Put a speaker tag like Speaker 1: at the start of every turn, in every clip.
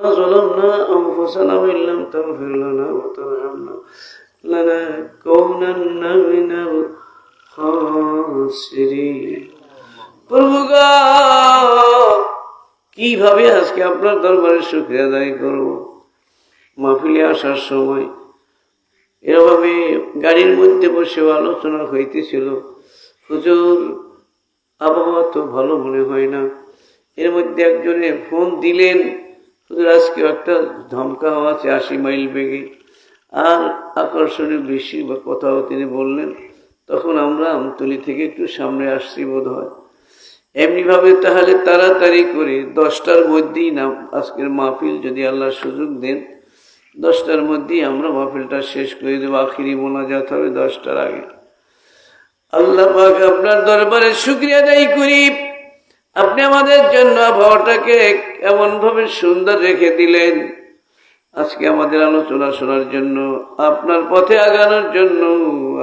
Speaker 1: ظلمنا أنفسنا وإن لم تغفر لنا وترحمنا لنكونن من الخاسرين প্রভু গো, কিভাবে আজকে আপনার দরবারে শুক্রিয়া আদায় করব মাহফিলে আসার সময় এভাবে গাড়ির মধ্যে বসে আলোচনা হইতেছিল হুজুর আবহাওয়া তো ভালো মনে হয় না এর মধ্যে একজনে ফোন দিলেন হুজুর আজকে একটা ধমকা হওয়া আছে, আশি মাইল বেগে। আর আকর্ষণীয় বেশি বা কথাও তিনি বললেন, তখন আমরা আমতলি থেকে একটু সামনে আসছি বোধ হয় এমনিভাবে তাহলে তাড়াতাড়ি করে দশটার মধ্যেই না, আজকের মাহফিল যদি আল্লাহ সুযোগ দেন, দশটার মধ্যেই আমরা মাহফিলটা শেষ করে দেবো আখিরি মোনাজাত হবে দশটার আগে। আল্লাহ আপনার দরবারে শুক্রিয়া আদায় করি। আপনি আমাদের জন্য আবহাওয়াটাকে এমনভাবে সুন্দর রেখে দিলেন। আজকে আমাদের আলোচনা শোনার জন্য, আপনার পথে আগানোর জন্য,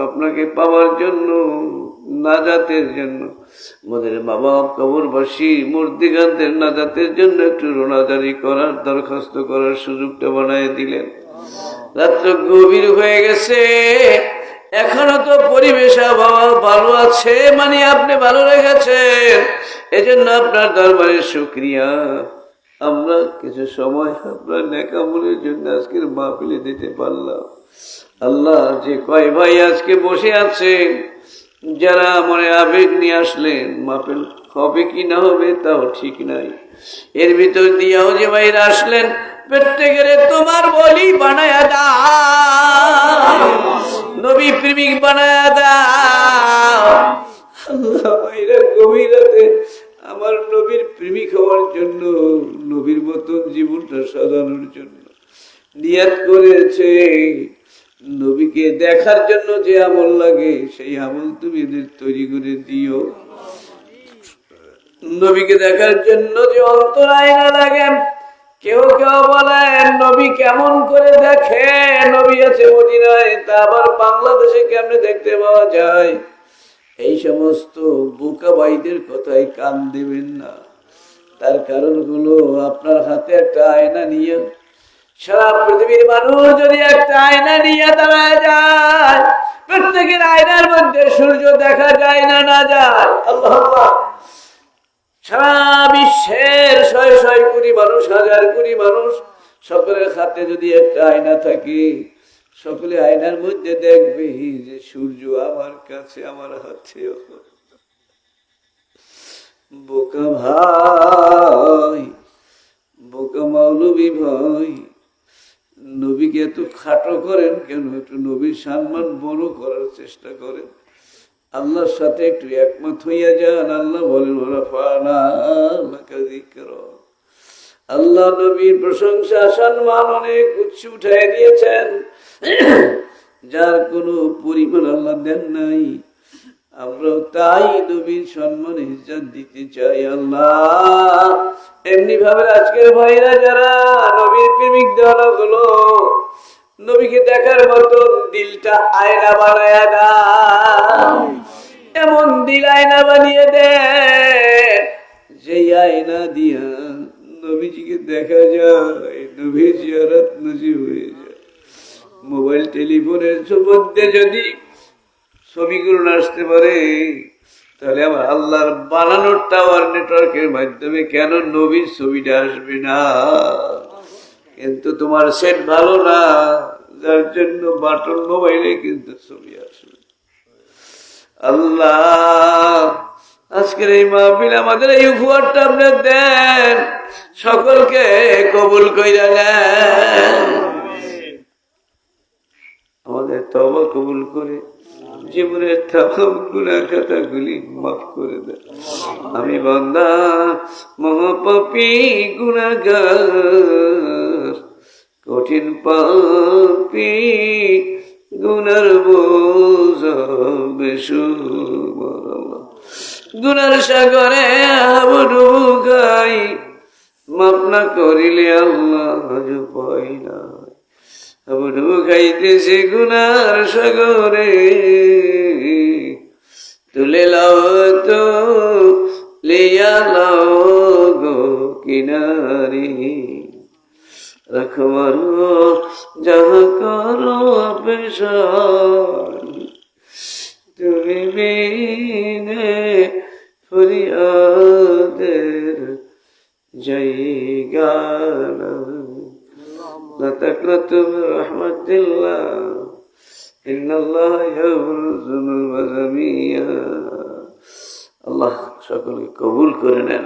Speaker 1: আপনাকে পাওয়ার জন্য, নাজাতের জন্য, আমাদের বাবা কবর কবরবাসী, মূর্তিকান্তের নাজাতের জন্য একটু রোনাদারি করার, দরখাস্ত করার সুযোগটা বানিয়ে দিলেন। রাত্র গভীর হয়ে গেছে, এখনও তো পরিবেশ, আবহাওয়া ভালো আছে মানে আপনি ভালো রেখেছেন। এজন্য আপনার দরবারে শুক্রিয়া। আমরা কিছু সময় আপনার নেকামলের জন্য আজকের মাহফিলে দিতে পারলাম। আল্লাহ যে কয় ভাই আজকে বসে আছেন, যারা মনে আবেগ নিয়ে আসলেন, মাহফিল হবে কি না হবে তাও ঠিক নাই। এর ভিতর দিয়েও যে ভাইরা আসলেন, প্রত্যেকের তোমার বলি বানায়া দাও। নবী প্রেমিক বানায়া দাও। আল্লাহ ভাইরা গভীর রাতে আমার নবীর প্রেমিক হওয়ার জন্য, নবীর মতন জীবনটা সাজানোর জন্য নিয়াত করেছে। নবীকে দেখার জন্য যে আমল লাগে, সেই আমল তুমি এদের তৈরি করে দিও। নবীকে দেখার জন্য যে অন্তর আয়না লাগে, কেউ কেউ বলেন নবী কেমন করে দেখে? নবী আছে মদিনায়, তা আবার বাংলাদেশে কেমনে দেখতে পাওয়া যায়? এই সমস্ত বোকা ভাইদের কথায় কান দেবেন না। তার কারণ হলো আপনার হাতে একটা আয়না নিয়ে, সারা পৃথিবীর মানুষ যদি একটা আয়না নিয়ে দাঁড়ায় যায়, প্রত্যেকের আয়নার মধ্যে সূর্য দেখা যায় না না যায়। আল্লাহ। সারা বিশ্বের শয় শয় কোটি মানুষ, হাজার কোটি মানুষ সকলের হাতে যদি একটা আয়না থাকে, সকলে আয়নার মধ্যে দেখবে যে সূর্য আমার কাছে, আমার হাতে। বোকা ভাই বোকা মাওলবী ভাই নবীকে এত খাটো করেন কেন? একটু নবীর সম্মান বড় করার চেষ্টা করেন। আল্লাহর সাথে একটু একমত হইয়া যান। আল্লাহ বলেন ওরা ফানা আল্লাহ নবীর প্রশংসা, সম্মান অনেক উচ্চ উঠাই দিয়েছেন। যার কোনো পরিমাণ আল্লাহ দেন নাই। আমরাও তাই নবীর সম্মান ইজ্জত দিতে চাই আল্লাহ। এমনি ভাবে আজকের ভাইরা যারা নবীর প্রেমিক দেওয়া হলো নবীকে দেখার মতন দিলটা আয়না বানায় দাও। এমন দিল আয়না বানিয়ে দে যে আয়না দিয়া নবীজিকে দেখা যায়, নবীর জিয়ারত নজিব হয়ে যায়। মোবাইল, টেলিফোনের মধ্যে যদি ছবিগুলো না আসতে পারে, তাহলে আমার আল্লাহর বানানোর টাওয়ার নেটওয়ার্কের মাধ্যমে কেন নবীর ছবিটা আসবে না? কিন্তু তোমার সেট ভালো না, যার জন্য বাটন মোবাইলে কিন্তু ছবি আসবে। আল্লাহ, আজকের এই মাহফিল আমাদের এই উপহারটা আপনি দেন, সকলকে কবুল কইরা নেন। আমাদের তবা কবুল করে জীবনের তাম গুণা খাতাগুলি মাফ করে দেন আমি বান্দা, মহাপাপী গুণাগার কঠিন পাপি বোঝ বেশু গুনার সাগরে আবডু গাই মাপ না করিলে আল্লাহ পাই না। আবডু গাইতেছে গুনার সাগরে। তুলে লাও তো, লিয়া লাও গো কিনারি। রখবরো যাহা করো পেশান তুমি বিনে ফরিয়াদের জায়গা لا تقنطوا من رحمة الله إن الله يغفر الذنوب جميعا আল্লাহ সকলকে কবুল করে নেন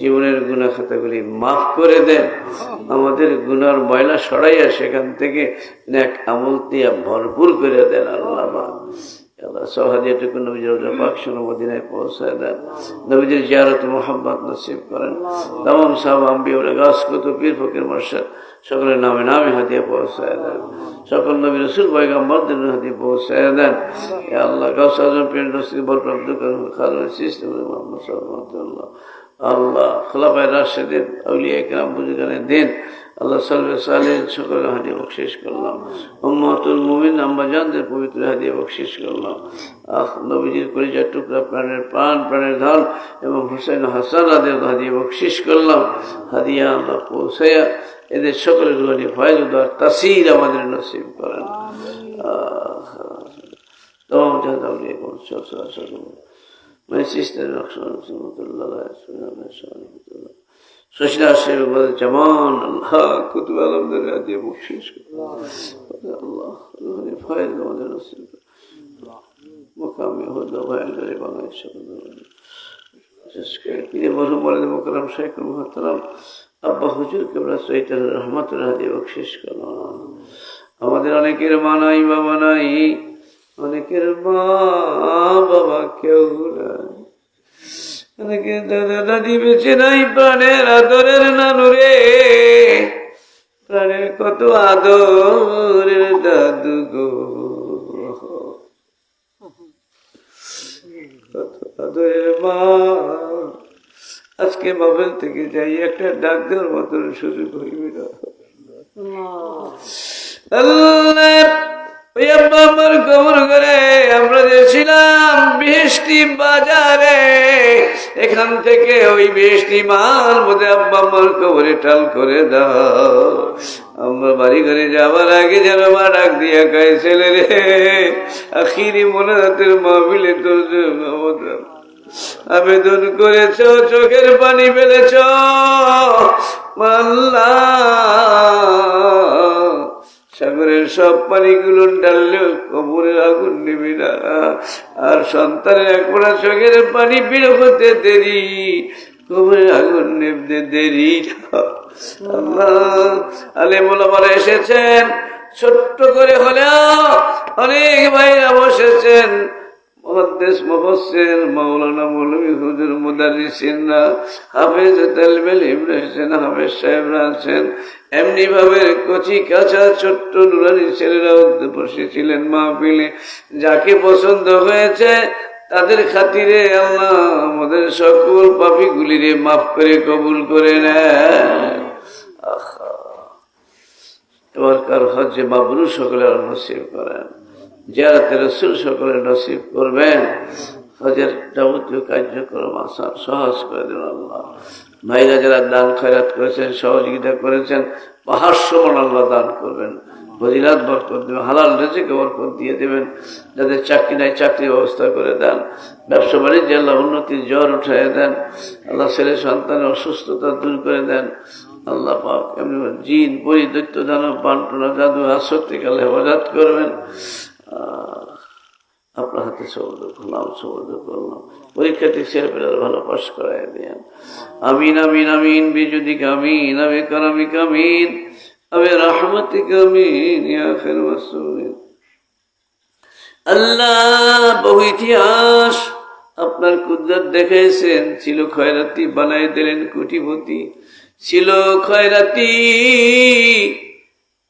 Speaker 1: জীবনের গুণা খাতাগুলি মাফ করে দেন আমাদের গুনার ময়লা সরাইয়া সেখান থেকে নেক আমল দিয়া ভরপুর করে দেন আল্লাহ পাক। আল্লাহ সহাদিয়াটুকু নবীজির রোজা পাক মদিনায় পৌঁছায় দেন। নবীজির জিয়ারত মোহাম্মদ নসিব করেন। তাম সাহাব আম্বি গাছ কত পীর ফকির মর্শাদ সকলের নামে নামে হাতিয়ে পৌঁছায় দেন। সকল নবী রসুল পয়গাম্বরদের হাতিয়ে পৌঁছায় দেন। আল্লাহ গাছ আজম পীর নসিব বরপ্রাপ্ত করেন খালেন সিস্টেম মোহাম্মদ সাল্লাহ আল্লাহ খোলাপায় রাশেদিন আউলিয়া একরাম বুজুগানে দিন আল্লাহ সালবে সালেন সকলের হাদিয়ে বকশিস করলাম। উম্মতুল মুমিন আম্বাজানদের পবিত্র হাদিয়ে বকশিস করলাম। আহ নবীজির কলিজার টুকরা প্রাণের প্রাণ প্রাণের ধন এবং হুসেন হাসান আদের হাদিয়ে বকশিস করলাম। হাদিয়া আল্লাহ পৌঁছাইয়া এদের সকলের রুহানি ফয়জ উদার তাসির আমাদের নসিব করেন। আহ তমাম জাহাজ আউলিয়া কোন সব সকল My sister, শশীলা শেখ জামান আল্লাহ কুতুব আলমদের রাজ্যে বকশিস আল্লাহ রুহানি ফয়েজ আমাদের নসিব মোকামে হদ ভয়ানরে করে। পীরে বরু বলেন মোকালাম শেখ মহাতারাম, আব্বা হুজুর কেবলা সৈতার রহমতের হাতে বকশিস করো আমাদের অনেকের মা নাই, বাবা নাই, অনেকের মা, বাবা কেউ নাই। দাদা দাদি বেঁচে নাই প্রাণের আদরের নানুরে প্রাণের কত আদরের দাদু গো। আদরের মা। আজকে বাবেল থেকে যাই একটা ডাক দেওয়ার মতন সুযোগ হইবে না আল্লাহ। ওই আব্বা আমার কবর করে আমরা যে ছিলাম বৃষ্টি বাজারে। এখান থেকে ওই বৃষ্টি মাল মধ্যে আব্বা আমার কবরে টাল করে দাও। আমরা বাড়ি ঘরে যাবার আগে যেন মা ডাক দিয়া গায়ে ছেলে রে, আখিরি মনে রাতের মাহবিলে তোর আবেদন করেছ, চোখের পানি ফেলেছ। আল্লাহ সব পানিগুলো ডাললেও কবরের আগুন নেবে না। আর সন্তানের একবার চোখের পানি বের হতে দেরি, কবরের আগুন নেবতে দেরি আল্লাহ আলেমুলামারা এসেছেন, ছোট্ট করে হলেও অনেক ভাইরা বসেছেন। মৌলভী হুজুর হাফেজ তালবেল ইমরান হাফেজ আছেন। এমনি ভাবে কচি কাঁচা ছোট্ট নুরানি ছেলেরা বসেছিলেন মাহফিলে। যাকে পছন্দ হয়েছে, তাদের খাতিরে আল্লাহ আমাদের সকল পাপিগুলিরে মাফ করে কবুল করে নেয় এবার কার হজ্জে মাবরু সকলের নসিব করেন। জিয়ারাতে রসুল সকলে নসিব করবেন। হজের যাবতীয় কার্যক্রম আসান সহজ করে দেন আল্লাহ। ভাইরা যারা দান খয়রাত করেছেন, সহযোগিতা করেছেন, পাহাড় সমান আল্লাহ দান করবেন। ফজিলাত বরকত দেবেন, হালাল রেজেকে বরকত দিয়ে দেবেন। যাদের চাকরি নাই, চাকরির ব্যবস্থা করে দেন। ব্যবসা বাণিজ্য আল্লাহ উন্নতির জ্বর উঠাই দেন। আল্লাহ ছেলে সন্তানের অসুস্থতা দূর করে দেন। আল্লাহ পাক এমনি জিন, পরি, দৈত্য, দানব বান্টনা জাদু, আসর আল্লাহ হেফাজত করবেন। আপনার হাতে সবদ করলাম সবদ করলাম। পরীক্ষাটি ছেলেপেলার ভালো পাশ করাই দিয়েন। আমিন আমিন আমিন বিজুদিক আমিন, আবে কারামিক আমিন, আবে রহমতিক আমিন, ইয়া মাসুমিন আল্লাহ বহু ইতিহাস আপনার কুদরত দেখাইছেন। ছিল খয়রাতি বানাই দিলেন কুটিপতি। ছিল খয়রাতি,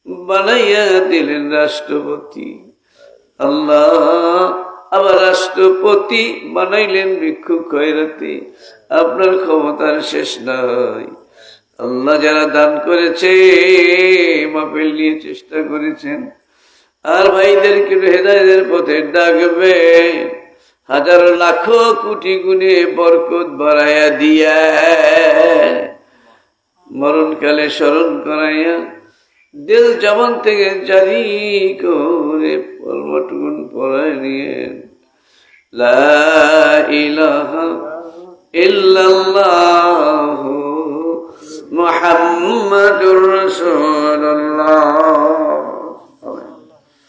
Speaker 1: বানাইয়া দিলেন রাষ্ট্রপতি। আল্লাহ আবার রাষ্ট্রপতি বানাইলেন ভিক্ষু খয়রাতি। আপনার ক্ষমতার শেষ নাই। আল্লাহ যারা দান করেছে মাপেল নিয়ে চেষ্টা করেছেন। আর ভাইদেরকে হেদায়তের পথে ডাকবে। হাজারো লাখো কোটি গুণে বরকত বাড়াইয়া দিয়া, মরণকালে স্মরণ করাইয়া দিল জবান থেকে জারি করে পরমটুকুন পড়ায় নিয়ে ইল্লাল্লাহু মুহাম্মাদুর